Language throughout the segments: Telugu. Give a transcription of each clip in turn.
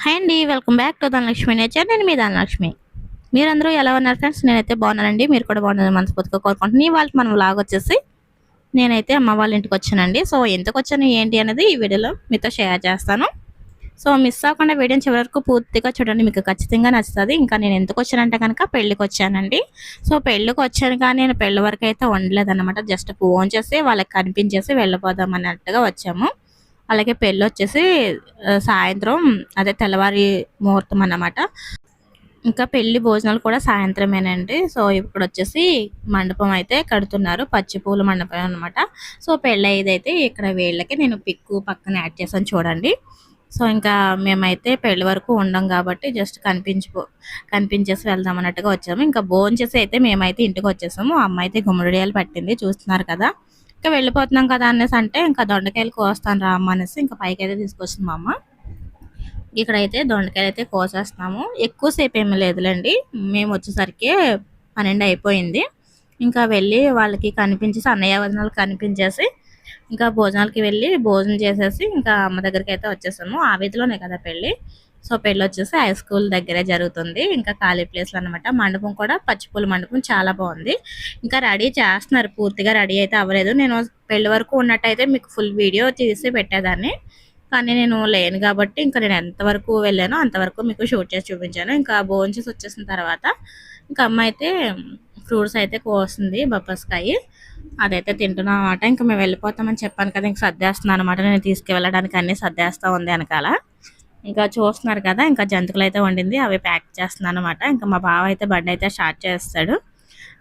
హాయ్ అండి welcome back to Dhanalakshmi nature. నేను మీ ధనలక్ష్మి. మీరందరూ ఎలా ఉన్నారు ఫ్రెండ్స్? నేనైతే బాగున్నానండి. మీరు కూడా బాగున్నారు మనస్ఫూర్తిగా కోరుకుంటున్నాను. ఇవాళ మనం లాగ్ వచ్చేసి నేనైతే అమ్మ వాళ్ళ ఇంటికి వచ్చానండి. సో ఎందుకు వచ్చాను ఏంటి అనేది ఈ వీడియోలో మీతో షేర్ చేస్తాను. సో మిస్ అవ్వకుండా వీడియోని చివరి వరకు పూర్తిగా చూడండి. మీకు ఖచ్చితంగా నచ్చుతుంది. ఇంకా నేను ఎందుకు వచ్చానంటే కనుక పెళ్ళికి వచ్చానండి. సో పెళ్ళికి వచ్చాను కానీ నేను పెళ్ళి వరకు అయితే ఉండలేదన్నమాట. జస్ట్ ఫోన్ చేసి వాళ్ళకి కనిపించేసి వెళ్ళిపోదాం అన్నట్టుగా వచ్చాము. అలాగే పెళ్ళి వచ్చేసి సాయంత్రం అదే తెల్లవారి ముహూర్తం అన్నమాట. ఇంకా పెళ్ళి భోజనాలు కూడా సాయంత్రమేనండి. సో ఇప్పుడు వచ్చేసి మండపం అయితే కడుతున్నారు. పచ్చి పూల మండపం అన్నమాట. సో పెళ్ళి ఏదైతే ఇక్కడ వీళ్ళకి నేను పిక్కు పక్కన యాడ్ చేశాను చూడండి. సో ఇంకా మేమైతే పెళ్ళి వరకు ఉండం కాబట్టి జస్ట్ కనిపించిపో కనిపించేసి వెళ్దాం అన్నట్టుగా వచ్చాము. ఇంకా భోజనం చేసి అయితే మేమైతే ఇంటికి వచ్చేసాము అమ్మ అయితే గుమ్మడియాలు పట్టింది చూస్తున్నారు కదా. ఇంకా వెళ్ళిపోతున్నాం కదా అనేసి అంటే ఇంకా దొండకాయలు కోస్తాను రా అమ్మ అనేసి ఇంకా పైకి అయితే తీసుకొచ్చింది మా అమ్మ. ఇక్కడైతే దొండకాయలు అయితే కోసేస్తున్నాము. ఎక్కువసేపు ఏమీ లేదులేండి. మేము వచ్చేసరికి పన్నెండు అయిపోయింది. ఇంకా వెళ్ళి వాళ్ళకి కనిపించేసి అన్నయ్య వదనాలు కనిపించేసి ఇంకా భోజనాలకి వెళ్ళి భోజనం చేసేసి ఇంకా అమ్మ దగ్గరికి అయితే వచ్చేసాము. ఆ వీధిలోనే కదా పెళ్ళి. సో పెళ్ళి వచ్చేసి హై స్కూల్ దగ్గరే జరుగుతుంది. ఇంకా ఖాళీ ప్లేస్లో అనమాట మండపం కూడా పచ్చిపూల మండపం చాలా బాగుంది. ఇంకా రెడీ చేస్తున్నారు. పూర్తిగా రెడీ అయితే అవ్వలేదు. నేను పెళ్ళి వరకు ఉన్నట్టయితే మీకు ఫుల్ వీడియో తీసి పెట్టేదాన్ని. కానీ నేను లేను కాబట్టి ఇంకా నేను ఎంతవరకు వెళ్ళానో అంతవరకు మీకు షూట్ చేసి చూపించాను. ఇంకా భోజనం చేసి వచ్చేసిన తర్వాత ఇంకా అమ్మ అయితే ఫ్రూట్స్ అయితే కోస్తుంది బొప్పస్కాయ అదైతే తింటున్నాం అనమాట ఇంకా మేము వెళ్ళిపోతామని చెప్పాను కదా ఇంకా సర్దేస్తున్నాను అనమాట నేను తీసుకువెళ్ళడానికి అన్ని సర్దేస్తూ ఉంది వెనకాల. ఇంకా చూస్తున్నారు కదా ఇంకా జంతువులు అయితే వండింది అవి ప్యాక్ చేస్తున్నాను అనమాట ఇంకా మా బావ అయితే బండి అయితే స్టార్ట్ చేస్తాడు.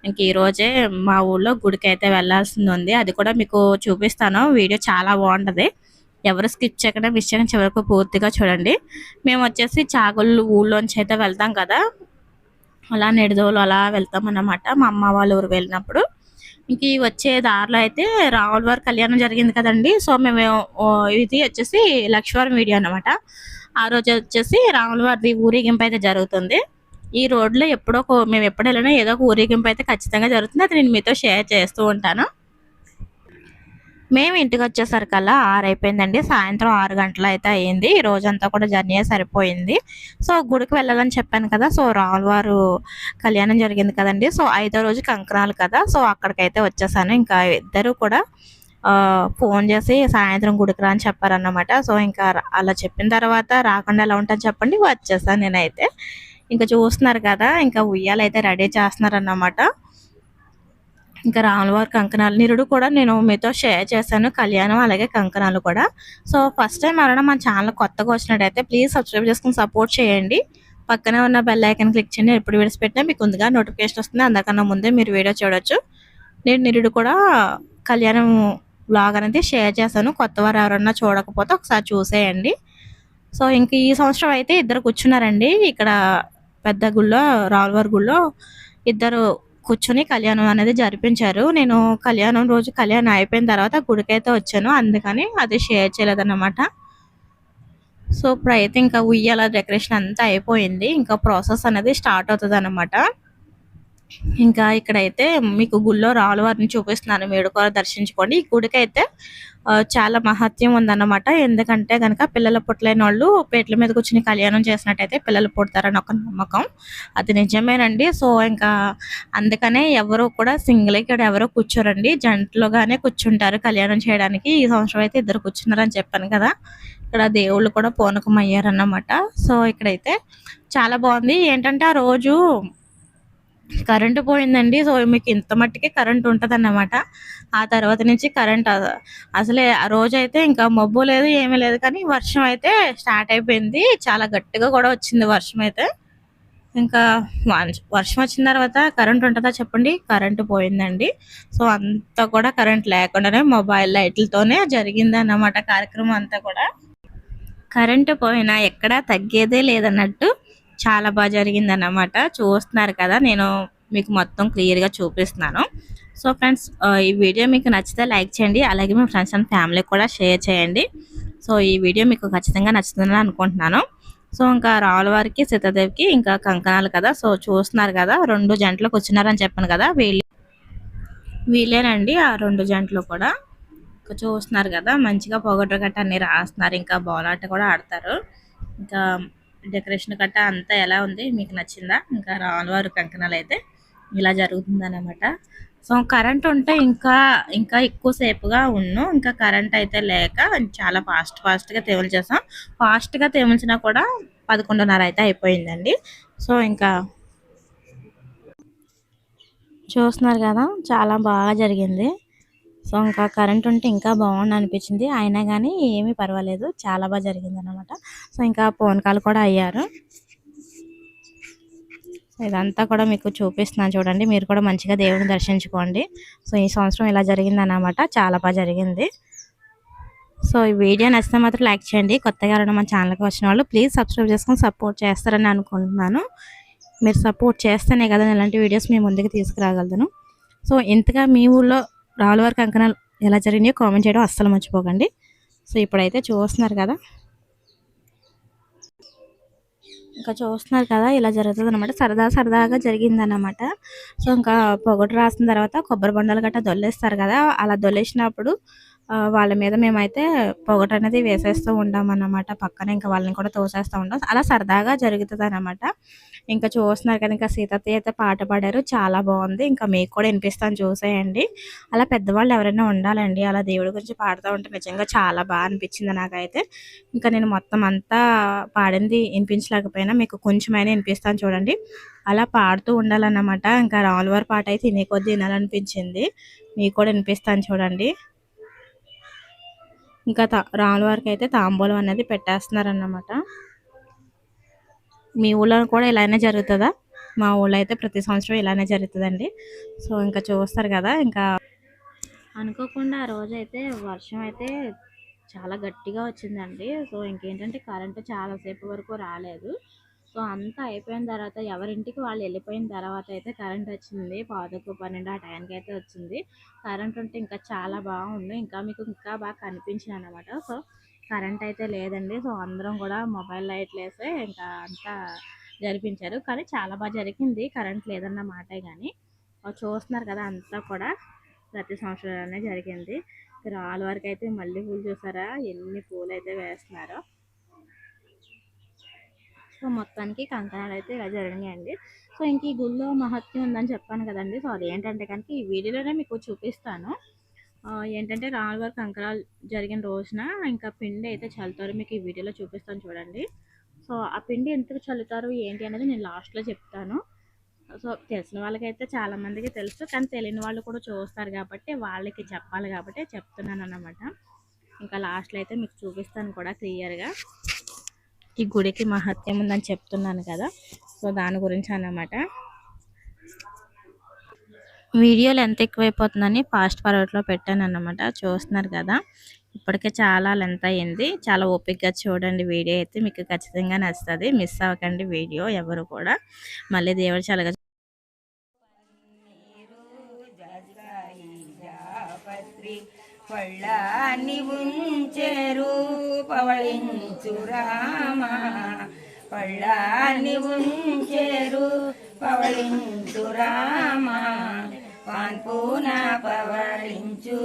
ఇంక ఈరోజే మా ఊళ్ళో గుడికి అయితే వెళ్ళాల్సింది ఉంది. అది కూడా మీకు చూపిస్తాను. వీడియో చాలా బాగుంటుంది. ఎవరు స్కిప్ చేయకుండా మిస్ చేయకుండా చివరకు పూర్తిగా చూడండి. మేము వచ్చేసి చాగొల్లు ఊళ్ళోంచి అయితే వెళ్తాం కదా అలా నెడదోలు అలా వెళ్తామన్నమాట. మా అమ్మ వాళ్ళ ఊరు వెళ్ళినప్పుడు. ఇంక ఈ వచ్చే దారిలో అయితే రావుల వారి కళ్యాణం జరిగింది కదండి. సో మేము ఇది వచ్చేసి లక్ష్మీవారం వీడియో అనమాట ఆ రోజు వచ్చేసి రాముల వారిది ఊరేగింపు అయితే జరుగుతుంది. ఈ రోడ్లో ఎప్పుడో ఒక- మేము ఎప్పుడు వెళ్ళినా ఏదో ఒక ఊరేగింపు అయితే ఖచ్చితంగా జరుగుతుంది. అది నేను మీతో షేర్ చేస్తూ ఉంటాను. మేము ఇంటికి వచ్చేసరికల్లా ఆరు అయిపోయిందండి. సాయంత్రం ఆరు గంటలు అయితే అయ్యింది ఈ రోజంతా కూడా జర్నీ సరిపోయింది. సో గుడికి వెళ్ళాలని చెప్పాను కదా. సో రాములవారు కళ్యాణం జరిగింది కదండి. సో ఐదో రోజు కంకణాలు కదా. సో అక్కడికైతే వచ్చేసాను. ఇంకా ఇద్దరు కూడా ఫోన్ చేసి సాయంత్రం గుడికి రా అని చెప్పారన్నమాట. సో ఇంకా అలా చెప్పిన తర్వాత రాకుండా ఎలా ఉంటాను చెప్పండి. వచ్చేసాను నేనైతే. ఇంకా చూస్తున్నారు కదా. ఇంకా ఉయ్యాలైతే రెడీ చేస్తున్నారన్నమాట. ఇంకా రాములవారి కంకణాలు. నిరుడు కూడా నేను మీతో షేర్ చేశాను కళ్యాణం అలాగే కంకణాలు కూడా. సో ఫస్ట్ టైం ఎవరైనా మన ఛానల్ కొత్తగా వచ్చినట్టయితే ప్లీజ్ సబ్స్క్రైబ్ చేసుకుని సపోర్ట్ చేయండి. పక్కనే ఉన్న బెల్ ఐకన్ క్లిక్ చేయండి. ఎప్పుడు వీడియోస్ పెట్టినా మీకు ముందుగా నోటిఫికేషన్ వస్తుంది. అందకన్నా ముందే మీరు వీడియో చూడొచ్చు. నేను నిరుడు కూడా కళ్యాణం బ్లాగ్ అనేది షేర్ చేశాను. కొత్త వారు ఎవరన్నా చూడకపోతే ఒకసారి చూసేయండి. సో ఇంక ఈ సంవత్సరం అయితే ఇద్దరు కూర్చున్నారండి. ఇక్కడ పెద్ద గుళ్ళో రావులవారి గుళ్ళో ఇద్దరు కూర్చొని కళ్యాణం అనేది జరిపించారు. నేను కళ్యాణం రోజు కళ్యాణం అయిపోయిన తర్వాత గుడికైతే వచ్చాను. అందుకని అది షేర్ చేయలేదన్నమాట. సో ఇప్పుడైతే ఇంకా ఉయ్యాల డెకరేషన్ అంతా అయిపోయింది. ఇంకా ప్రాసెస్ అనేది స్టార్ట్ అవుతుంది అనమాట ఇంకా ఇక్కడైతే మీకు గుళ్ళో రాళ్ళవారిని చూపిస్తున్నాను. మీరు కూడా దర్శించుకోండి. ఈ గుడికైతే చాలా మహత్యం ఉందన్నమాట. ఎందుకంటే కనుక పిల్లలు పుట్టలేని వాళ్ళు పేట్ల మీద కూర్చుని కళ్యాణం చేసినట్టయితే పిల్లలు పుడతారని ఒక నమ్మకం. అది నిజమేనండి. సో ఇంకా అందుకనే ఎవరు కూడా సింగిల్ ఇక్కడ ఎవరో కూర్చోరండి. జంటలుగానే కూర్చుంటారు కళ్యాణం చేయడానికి. ఈ సంవత్సరం అయితే ఇద్దరు కూర్చున్నారని చెప్పాను కదా. ఇక్కడ దేవుళ్ళు కూడా పూనకం అయ్యారన్నమాట సో ఇక్కడైతే చాలా బాగుంది. ఏంటంటే ఆ రోజు కరెంటు పోయిందండి. సో మీకు ఇంత మట్టుకే కరెంట్ ఉంటుంది అన్నమాట ఆ తర్వాత నుంచి కరెంట్ అసలే ఆ రోజైతే ఇంకా మబ్బు లేదు ఏమీ లేదు. కానీ వర్షం అయితే స్టార్ట్ అయిపోయింది. చాలా గట్టిగా కూడా వచ్చింది వర్షం అయితే. ఇంకా వం- వర్షం వచ్చిన తర్వాత కరెంట్ ఉంటుందా చెప్పండి? కరెంట్ పోయిందండి. సో అంతా కూడా కరెంట్ లేకుండానే మొబైల్ లైట్లతోనే జరిగింది అన్నమాట కార్యక్రమం అంతా కూడా. కరెంటు పోయినా ఎక్కడా తగ్గేదే లేదన్నట్టు చాలా బాగా జరిగింది అన్నమాట చూస్తున్నారు కదా నేను మీకు మొత్తం క్లియర్గా చూపిస్తున్నాను. సో ఫ్రెండ్స్ ఈ వీడియో మీకు నచ్చితే లైక్ చేయండి అలాగే మీ ఫ్రెండ్స్ అండ్ ఫ్యామిలీ కూడా షేర్ చేయండి. సో ఈ వీడియో మీకు ఖచ్చితంగా నచ్చుతుందని అనుకుంటున్నాను. సో ఇంకా రావుల వారికి సీతాదేవికి ఇంకా కంకణాలు కదా సో చూస్తున్నారు కదా రెండు జంటలకు కూర్చున్నారని చెప్పాను కదా వీళ్ళు వీళ్ళేనండి ఆ రెండు జంటలు కూడా. ఇంకా చూస్తున్నారు కదా మంచిగా పొగడ్ర గట్ట అన్ని రాస్తున్నారు ఇంకా బౌలాట కూడా ఆడతారు. ఇంకా డెకరేషన్ గట్టా అంతా ఎలా ఉంది మీకు నచ్చిందా? ఇంకా రానువారు కంకణాలు అయితే ఇలా జరుగుతుంది సో కరెంట్ ఉంటే ఇంకా ఇంకా ఎక్కువసేపుగా ఉన్ను ఇంకా కరెంట్ అయితే లేక చాలా ఫాస్ట్ ఫాస్ట్గా తేమలు చేసాం ఫాస్ట్గా తేమల్చినా కూడా పదకొండున్నర అయితే అయిపోయిందండి. సో ఇంకా చూస్తున్నారు కదా చాలా బాగా జరిగింది. సో ఇంకా కరెంట్ ఉంటే ఇంకా బాగుండు అనిపించింది అయినా కానీ ఏమీ పర్వాలేదు. చాలా బాగా జరిగింది అనమాట సో ఇంకా ఫోన్ కాల్ కూడా అయ్యారు. ఇదంతా కూడా మీకు చూపిస్తున్నాను చూడండి. మీరు కూడా మంచిగా దేవుడిని దర్శించుకోండి. సో ఈ సంవత్సరం ఇలా జరిగింది అనమాట చాలా బాగా జరిగింది. సో ఈ వీడియో నచ్చితే మాత్రం లైక్ చేయండి. కొత్తగా ఎవరైనా మన ఛానల్కి వచ్చిన వాళ్ళు ప్లీజ్ సబ్స్క్రైబ్ చేసుకొని సపోర్ట్ చేస్తారని అనుకుంటున్నాను. మీరు సపోర్ట్ చేస్తేనే కదా ఇలాంటి వీడియోస్ మీ ముందుకు తీసుకురాగలను సో ఇంతగా మీ ఊళ్ళో రాళ్ళ వరకు అంకణాలు ఎలా జరిగినాయో కామెంట్ చేయడం అస్సలు మర్చిపోకండి. సో ఇప్పుడైతే చూస్తున్నారు కదా. ఇంకా చూస్తున్నారు కదా ఇలా జరుగుతుంది అనమాట సరదా సరదాగా జరిగిందన్నమాట. సో ఇంకా పొగటు రాసిన తర్వాత కొబ్బరి బొండాలు గట్రా దొల్లేస్తారు కదా అలా దొల్లేసినప్పుడు వాళ్ళ మీద మేమైతే పొగట అనేది వేసేస్తూ ఉంటాం అన్నమాట పక్కన ఇంకా వాళ్ళని కూడా తోసేస్తూ ఉంటాం అలా సరదాగా జరుగుతుంది అనమాట ఇంకా చూస్తున్నారు కదా ఇంకా సీతత్య అయితే పాట పాడారు. చాలా బాగుంది. ఇంకా మీకు కూడా వినిపిస్తాను చూసేయండి. అలా పెద్దవాళ్ళు ఎవరైనా ఉండాలండి. అలా దేవుడి గురించి పాడుతూ ఉంటే నిజంగా చాలా బాగా అనిపించింది నాకైతే. ఇంకా నేను మొత్తం అంతా పాడింది వినిపించలేకపోయినా మీకు కొంచెమైనా వినిపిస్తాను చూడండి. అలా పాడుతూ ఉండాలన్నమాట. ఇంకా రాములవారి పాట అయితే ఇన్ని కొద్ది వినాలనిపించింది. మీకు కూడా వినిపిస్తాను చూడండి. ఇంకా రాముల వారికి అయితే తాంబూలం అనేది పెట్టేస్తున్నారన్నమాట. మీ ఊళ్ళో కూడా ఇలానే జరుగుతుందా? మా ఊళ్ళో అయితే ప్రతి సంవత్సరం ఇలానే జరుగుతుందండి. సో ఇంకా చూస్తారు కదా ఇంకా అనుకోకుండా ఆ రోజు అయితే వర్షం అయితే చాలా గట్టిగా వచ్చిందండి. సో ఇంకేంటంటే కరెంటు చాలాసేపు వరకు రాలేదు. సో అంతా అయిపోయిన తర్వాత ఎవరింటికి వాళ్ళు వెళ్ళిపోయిన తర్వాత అయితే కరెంట్ వచ్చింది. పాదకు పన్నెండు ఆ టైంకి అయితే వచ్చింది. కరెంట్ ఉంటే ఇంకా చాలా బాగుంది ఇంకా మీకు ఇంకా బాగా కనిపించింది అనమాట సో కరెంట్ అయితే లేదండి. సో అందరం కూడా మొబైల్ లైట్లు వేసే ఇంకా అంతా జరిపించారు. కానీ చాలా బాగా జరిగింది. కరెంట్ లేదన్న మాటే కానీ చూస్తున్నారు కదా అంతా కూడా. ప్రతి సంవత్సరాలనే జరిగింది. రాళ్ళ వరకు అయితే మళ్ళీ పూలు చూసారా? ఎన్ని పూలు అయితే వేస్తున్నారో. సో మొత్తానికి కంకణాలు అయితే ఇలా జరిగినాయండి. సో ఇంక ఈ గుళ్ళో మహత్యం ఉందని చెప్పాను కదండి. సో అదేంటంటే కనుక ఈ వీడియోలోనే మీకు చూపిస్తాను. ఏంటంటే రాళ్ళవారి కంకణాలు జరిగిన రోజున ఇంకా పిండి అయితే చల్లుతారు. మీకు ఈ వీడియోలో చూపిస్తాను చూడండి. సో ఆ పిండి ఎందుకు చల్లుతారు ఏంటి అనేది నేను లాస్ట్లో చెప్తాను. సో తెలిసిన వాళ్ళకైతే చాలామందికి తెలుసు కానీ తెలియని వాళ్ళు కూడా చూస్తారు కాబట్టి వాళ్ళకి చెప్పాలి కాబట్టి చెప్తున్నాను అన్నమాట ఇంకా లాస్ట్లో అయితే మీకు చూపిస్తాను కూడా క్లియర్గా. ఈ గుడికి మహత్యం ఉందని చెప్తున్నాను కదా. సో దాని గురించి అన్నమాట. వీడియోలు ఎంత ఎక్కువైపోతుందని ఫాస్ట్ ఫార్వర్డ్లో పెట్టాను అన్నమాట చూస్తున్నారు కదా. ఇప్పటికే చాలా లెంత్ అయ్యింది. చాలా ఓపిక్గా చూడండి వీడియో అయితే. మీకు ఖచ్చితంగా నచ్చుతుంది. మిస్ అవ్వకండి వీడియో ఎవరు కూడా. మళ్ళీ దేవుడు చాలా కళ్ళాన్ని ఉంచేరు పవళించు రామ. పాన్పూన పవళించు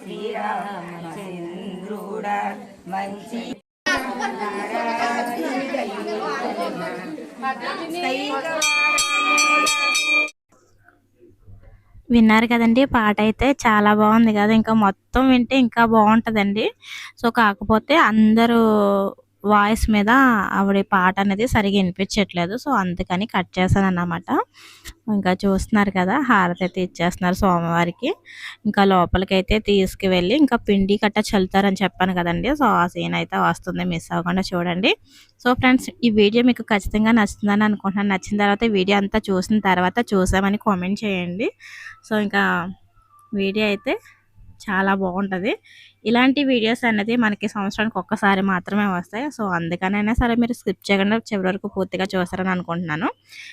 శ్రీరామచంద్రుడా మంచి విన్నారు కదండి పాట అయితే చాలా బాగుంది కదా. ఇంకా మొత్తం వింటే ఇంకా బాగుంటుందండి. సో కాకపోతే అందరూ వాయిస్ మీద ఆవిడ పాట అనేది సరిగా వినిపించట్లేదు. సో అందుకని కట్ చేశాను అన్నమాట ఇంకా చూస్తున్నారు కదా హారతి అయితే ఇచ్చేస్తున్నారు సోమవారికి ఇంకా లోపలికి అయితే తీసుకువెళ్ళి ఇంకా పిండి కట్ట చల్లుతారని చెప్పాను కదండి. సో ఆ సీన్ అయితే వస్తుంది. మిస్ అవ్వకుండా చూడండి. సో ఫ్రెండ్స్ ఈ వీడియో మీకు ఖచ్చితంగా నచ్చుతుందని అనుకుంటున్నాను. నచ్చిన తర్వాత వీడియో అంతా చూసిన తర్వాత చూసామని కామెంట్ చేయండి. సో ఇంకా వీడియో అయితే చాలా బాగుంటుంది. ఇలాంటి వీడియోస్ అనేది మనకి సంవత్సరానికి ఒక్కసారి మాత్రమే వస్తాయి. సో అందుకనైనా సరే మీరు స్కిప్ చేయకుండా చివరి వరకు పూర్తిగా చూస్తారని అనుకుంటున్నాను.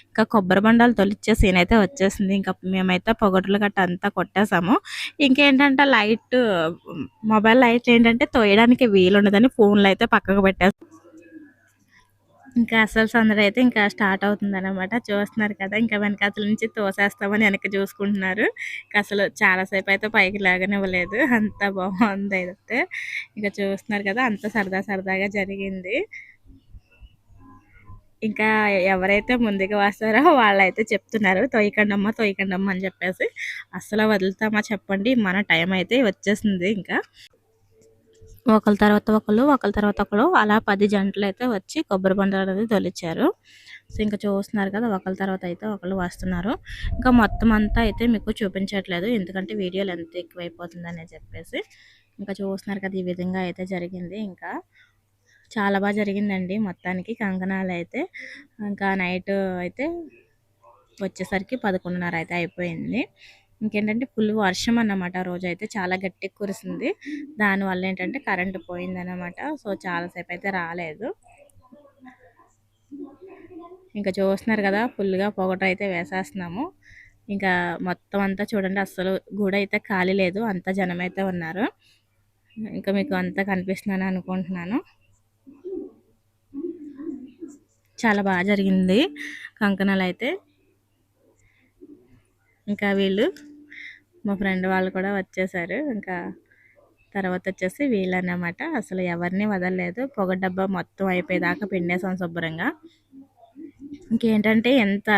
ఇంకా కొబ్బరి బండాలు తొలిచ్చే సీన్ అయితే వచ్చేసింది. ఇంకా మేమైతే పొగటులు గట్ట అంతా కొట్టేసాము. ఇంకేంటంటే లైట్ మొబైల్ లైట్ ఏంటంటే తోయడానికి వీలు ఉండదని ఫోన్లు అయితే పక్కకు పెట్టేస్తాం ఇంకా అసలు సందడి అయితే ఇంకా స్టార్ట్ అవుతుంది అనమాట చూస్తున్నారు కదా ఇంకా వెనకాతల నుంచి తోసేస్తామని వెనక చూసుకుంటున్నారు. ఇంకా అసలు చాలాసేపు అయితే పైకి లాగనివ్వలేదు. అంత బాగుంది అయితే. ఇంకా చూస్తున్నారు కదా అంత సరదా సరదాగా జరిగింది. ఇంకా ఎవరైతే ముందుగా వస్తారో వాళ్ళైతే చెప్తున్నారు తొయ్యకండమ్మ తొయ్యకండమ్మ అని చెప్పేసి. అస్సలు వదులుతామా చెప్పండి మన టైం అయితే వచ్చేసింది ఇంకా. ఒకళ్ళ తర్వాత ఒకళ్ళు ఒకళ్ళ తర్వాత ఒకళ్ళు అలా పది జంటలు అయితే వచ్చి కొబ్బరి బండలు అనేది తొలిచారు. సో ఇంకా చూస్తున్నారు కదా ఒకళ్ళ తర్వాత అయితే ఒకళ్ళు వస్తున్నారు. ఇంకా మొత్తం అంతా అయితే మీకు చూపించట్లేదు. ఎందుకంటే వీడియోలు ఎంత ఎక్కువైపోతుందని చెప్పేసి. ఇంకా చూస్తున్నారు కదా ఈ విధంగా అయితే జరిగింది. ఇంకా చాలా బాగా జరిగిందండి మొత్తానికి కంకణాలు అయితే. ఇంకా నైట్ అయితే వచ్చేసరికి పదకొండున్నర అయితే అయిపోయింది. ఇంకేంటంటే ఫుల్ వర్షం అన్నమాట రోజు అయితే చాలా గట్టి కురిసింది. దానివల్ల ఏంటంటే కరెంటు పోయిందన్నమాట. సో చాలాసేపు అయితే రాలేదు. ఇంకా చూస్తున్నారు కదా ఫుల్గా పొగట అయితే వేసేస్తున్నాము. ఇంకా మొత్తం అంతా చూడండి అస్సలు గుడి అయితే ఖాళీ లేదు. అంత జనం అయితే ఉన్నారు. ఇంకా మీకు అంతా కనిపిస్తున్నాను అనుకుంటున్నాను. చాలా బాగా జరిగింది. కంకణాలు అయితే ఇంకా వీళ్ళు మా ఫ్రెండ్ వాళ్ళు కూడా వచ్చేసారు. ఇంకా తర్వాత వచ్చేసి వీళ్ళు అన్నమాట అసలు ఎవరిని వదలలేదు. పొగ డబ్బా మొత్తం అయిపోయేదాకా పిండేసాం శుభ్రంగా. ఇంకేంటంటే ఎంత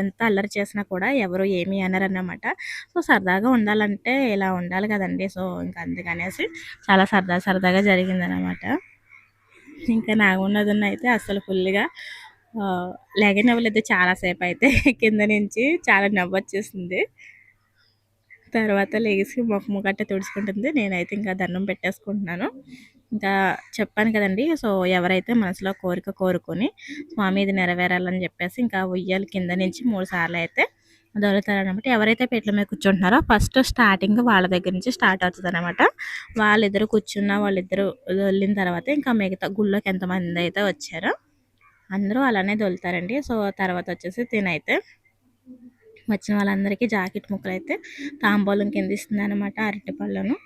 ఎంత అల్లరి చేసినా కూడా ఎవరు ఏమీ అనరన్నమాట. సో సరదాగా ఉండాలంటే ఇలా ఉండాలి కదండి. సో ఇంకా అందుకనేసి చాలా సరదా సరదాగా జరిగిందనమాట ఇంకా నాగున్నదున్న అయితే అసలు ఫుల్గా లేగనవ్వలేదు చాలాసేపు అయితే కింద నుంచి చాలా నవ్వొచ్చేసింది. తర్వాత లేచి ముఖము గట్ట తుడుచుకుంటుంది. నేనైతే ఇంకా దండం పెట్టేసుకుంటున్నాను. ఇంకా చెప్పాను కదండి సో ఎవరైతే మనసులో కోరిక కోరుకొని స్వామి ఇది నెరవేరాలని చెప్పేసి ఇంకా ఉయ్యాల కింద నుంచి మూడు సార్లు అయితే దొరుకుతారనమాట ఎవరైతే పెట్ల మీద కూర్చుంటున్నారో ఫస్ట్ స్టార్టింగ్ వాళ్ళ దగ్గర నుంచి స్టార్ట్ అవుతుంది అనమాట వాళ్ళిద్దరు కూర్చున్న వాళ్ళిద్దరు వెళ్ళిన తర్వాత ఇంకా మిగతా గుళ్ళోకి ఎంతమంది అయితే వచ్చారో అందరూ అలానే దొలుతారండి సో తర్వాత వచ్చేసి తినైతే వచ్చిన వాళ్ళందరికీ జాకెట్ ముక్కలు అయితే తాంబూలం కింద ఇస్తుంది అనమాట అరటిపళ్ళను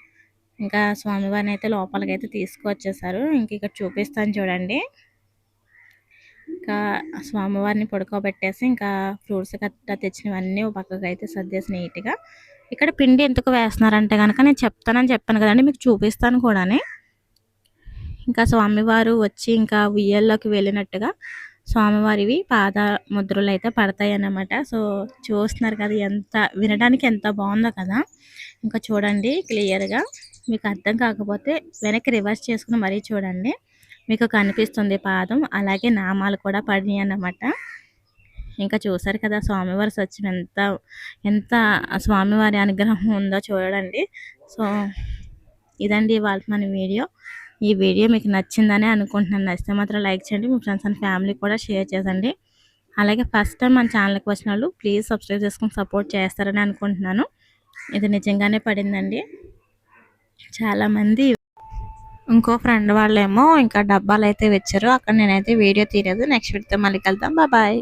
ఇంకా స్వామివారిని అయితే లోపలికైతే తీసుకువచ్చేసారు. ఇంక ఇక్కడ చూపిస్తాను చూడండి. ఇంకా స్వామివారిని పడుకోబెట్టేసి ఇంకా ఫ్రూట్స్ గట్టా తెచ్చినవన్నీ పక్కకు అయితే సర్దేసి నీట్గా. ఇక్కడ పిండి ఎందుకు వేస్తున్నారంటే కనుక నేను చెప్తానని చెప్పాను కదండి మీకు చూపిస్తాను కూడానే. ఇంకా స్వామివారు వచ్చి ఇంకా ఉయ్యల్లోకి వెళ్ళినట్టుగా స్వామివారివి పాద ముద్రలు అయితే పడతాయి అన్నమాట సో చూస్తున్నారు కదా ఎంత వినడానికి ఎంత బాగుందో కదా. ఇంకా చూడండి క్లియర్గా. మీకు అర్థం కాకపోతే వెనక్కి రివర్స్ చేసుకుని మరీ చూడండి. మీకు కనిపిస్తుంది పాదం అలాగే నామాలు కూడా పడినాయి అన్నమాట. ఇంకా చూసారు కదా స్వామివారి సత్యం ఎంత ఎంత స్వామివారి అనుగ్రహం ఉందో చూడండి. సో ఇదండి ఇవాళ మన వీడియో. ఈ వీడియో మీకు నచ్చిందని అనుకుంటున్నాను. నచ్చితే మాత్రం లైక్ చేయండి. మీ ఫ్రెండ్స్ అండ్ ఫ్యామిలీ కూడా షేర్ చేసండి. అలాగే ఫస్ట్ టైం మన ఛానల్కి వచ్చిన వాళ్ళు ప్లీజ్ సబ్స్క్రైబ్ చేసుకొని సపోర్ట్ చేస్తారని అనుకుంటున్నాను. ఇది నిజంగానే పడిందండి. చాలామంది ఇంకో ఫ్రెండ్ వాళ్ళేమో ఇంకా డబ్బాలు అయితే వచ్చారు. అక్కడ నేనైతే వీడియో తీయలేదు. నెక్స్ట్ వీడితో మళ్ళీ కలుద్దాం. బాబాయ్